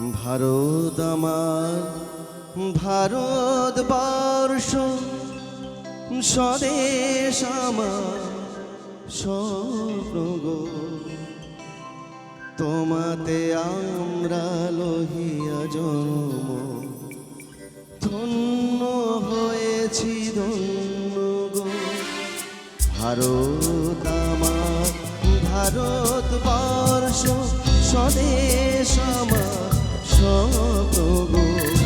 ভারত আমার, ভারত বর্ষ, স্বদেশ আমার, স্বপ্ন গো। তোমাতে আমরা লোহিয়া জন্ম, ধন্য হয়েছি ধন্য গো। ভারত আমার, ভারত বর্ষ, স্বদেশ আমার স্বপ্ন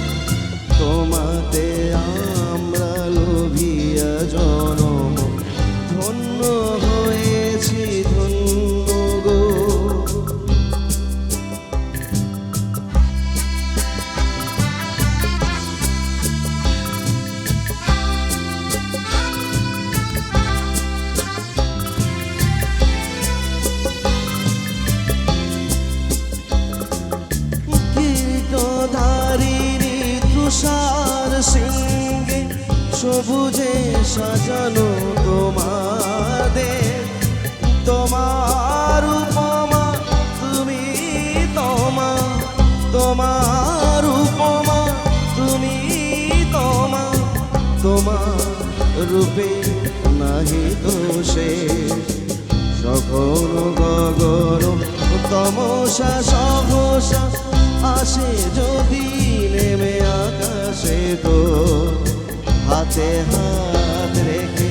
সবুজে সাজানো তোমাদের। তোমার উপমা, তুমি তোমা। তোমার উপমা, তুমি তোমা। তোমার রূপে নাহি দোষে সখন গগন তমসা, সহসা আসে যদি নেমে আকাশে তো। হাতে হাত রেখে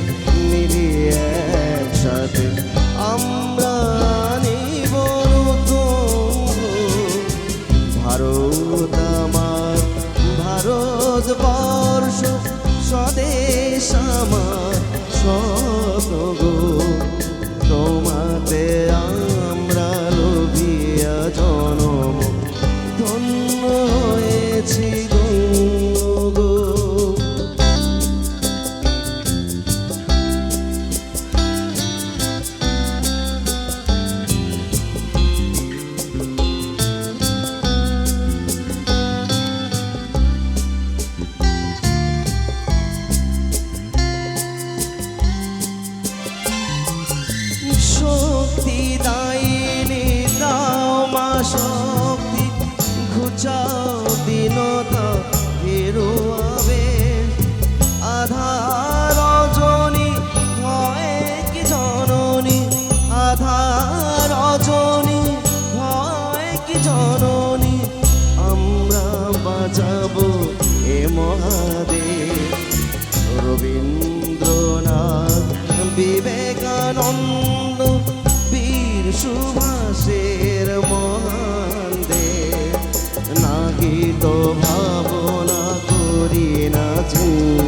একসাথে। আমরা নিব ভারত আমার ভারত বর্ষ স্বদেশ আমার। স্বপ্ন জননী, আমরা বাঁচাবো এ মহাদেব। রবীন্দ্রনাথ বিবেকানন্দ বীর সুভাষের মহান দেব। নাকি তো ভাবনা করি না চিন্তা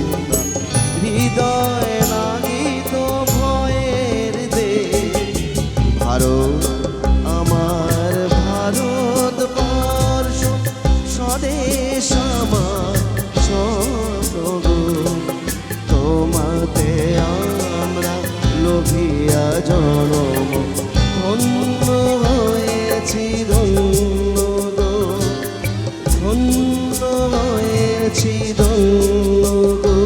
আমার সনগো তোমাতে আমরা লোভিয়া জনম হয়েছি ধন্য গো। ধন্য হয়েছি ধন্য গো।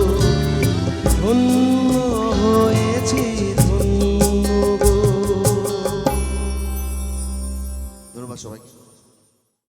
হয়েছি